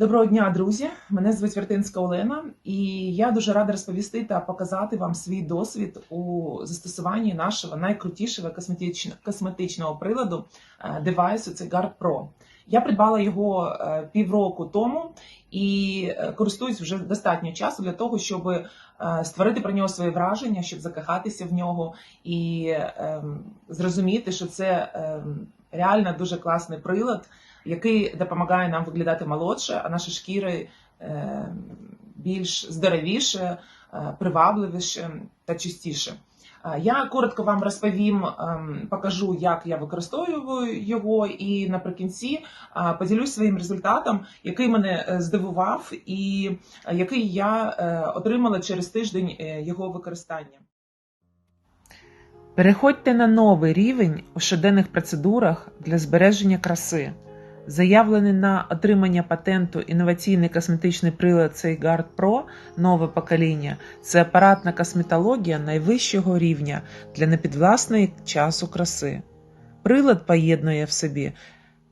Доброго дня, друзі! Мене звуть Вертинська Олена, і я дуже рада розповісти та показати вам свій досвід у застосуванні нашого найкрутішого косметичного, косметичного приладу е, девайсу це Guard Pro. Я придбала його е, півроку тому і е, користуюсь вже достатньо часу для того, щоб створити про нього своє враження, щоб закохатися в нього і ем, зрозуміти, що це ем, реально дуже класний прилад який допомагає нам виглядати молодше, а наші шкіри е, більш здоровіше, е, привабливіше та чистіше. Е, Я коротко вам розповім, ем, покажу, як я використовую його, і наприкінці поділюсь своїм результатом, який мене здивував, і який я отримала через тиждень його використання. Переходьте на новий рівень у щоденних процедурах для збереження краси. Заявлений на отримання патенту інноваційний косметичний прилад Seyguard Pro нове покоління це апаратна косметологія найвищого рівня для непідвласної часу краси. Прилад поєднує в собі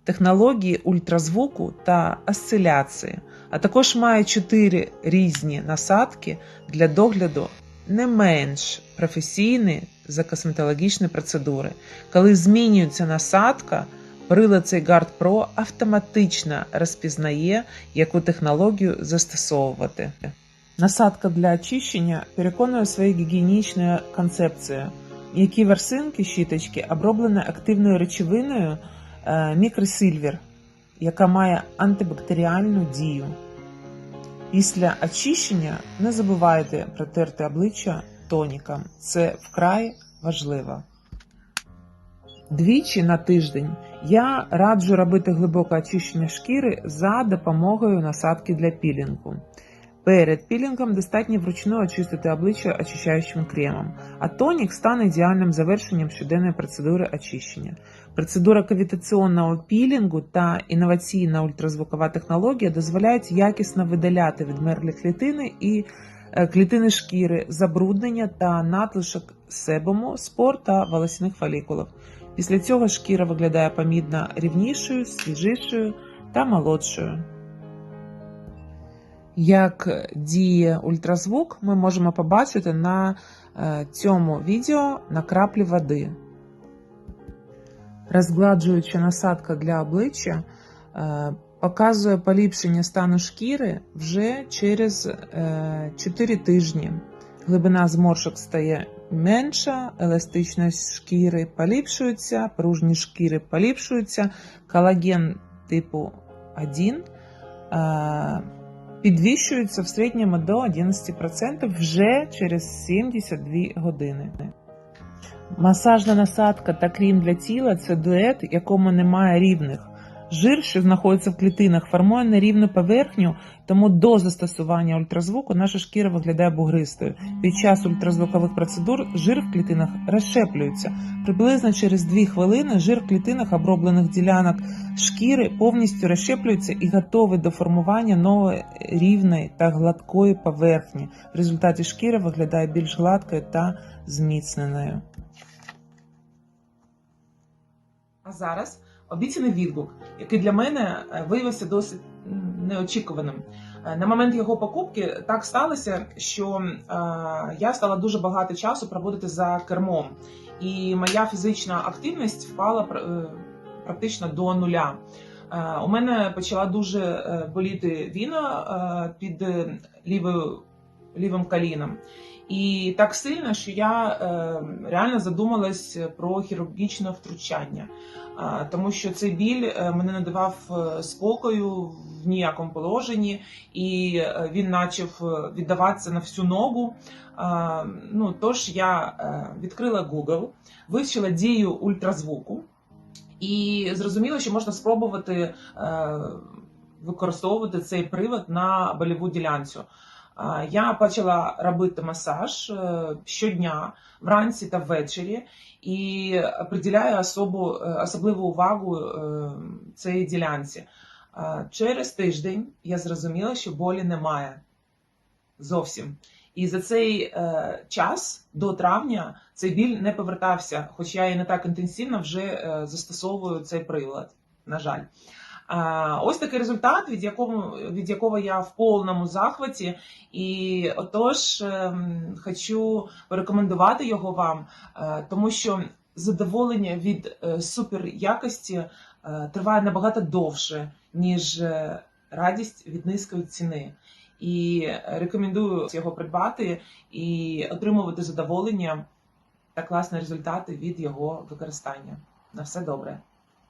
технології ультразвуку та осциляції, а також має чотири різні насадки для догляду не менш професійні за косметологічні процедури. Коли змінюється насадка, Прилад Seyguard Pro автоматично розпізнає, яку технологію застосовувати. Насадка для очищення переконує своєю гігієнічною концепцією, які версинки щіточки оброблені активною речовиною е, мікросильвер, яка має антибактеріальну дію. Після очищення не забувайте протерти обличчя тоніком. Це вкрай важливо. Двічі на тиждень я раджу робити глибоке очищення шкіри за допомогою насадки для пілінгу. Перед пілінгом достатньо вручну очистити обличчя очищаючим кремом, а тонік стане ідеальним завершенням щоденної процедури очищення. Процедура кавітаційного пілінгу та інноваційна ультразвукова технологія дозволяють якісно видаляти відмерлі клітини і е, клітини шкіри, забруднення та надлишок себому, спор та волосяних фолікулів. Після цього шкіра виглядає помітно рівнішою, свіжішою та молодшою. Як діє ультразвук, ми можемо побачити на е, цьому відео на краплі води. Розгладжуюча насадка для обличчя е, показує поліпшення стану шкіри вже через е, 4 тижні. Глибина зморшок стає менша, еластичність шкіри поліпшується, пружні шкіри поліпшуються, колаген типу 1 е, підвищується в середньому до 11% вже через 72 години. Масажна насадка та крім для тіла це дует, якому немає рівних. Жир, що знаходиться в клітинах, формує нерівну поверхню, тому до застосування ультразвуку наша шкіра виглядає бугристою. Під час ультразвукових процедур жир в клітинах розщеплюється. Приблизно через 2 хвилини жир в клітинах оброблених ділянок шкіри повністю розщеплюється і готовий до формування нової рівної та гладкої поверхні. В результаті шкіра виглядає більш гладкою та зміцненою. А зараз обіцяний відгук, який для мене е, виявився досить неочікуваним. Е, На момент його покупки так сталося, що е, я стала дуже багато часу проводити за кермом, і моя фізична активність впала практично до нуля. У мене почала дуже боліти віна під лівою, лівим коліном. І так сильно, що я е, реально задумалась про хірургічне втручання, А, тому що цей біль е, мене не давав е, спокою в ніякому положенні, і е, він почав е, віддаватися на всю ногу. А, ну, тож я е, відкрила Google, вивчила дію ультразвуку і зрозуміла, що можна спробувати е, використовувати цей привод на больову ділянцю. Я почала робити масаж е, щодня, вранці та ввечері, і приділяю особу, е, особливу увагу е, цій ділянці. Через тиждень я зрозуміла, що болі немає зовсім. І за цей час до травня цей біль не повертався, хоч я і не так інтенсивно вже застосовую цей прилад, на жаль. Ось такий результат, від якого, від якого я в повному захваті. І отож ем, хочу порекомендувати його вам, е, тому що задоволення від е, супер якості е, триває набагато довше, ніж радість від низької ціни. І рекомендую його придбати і отримувати задоволення та класні результати від його використання. На все добре.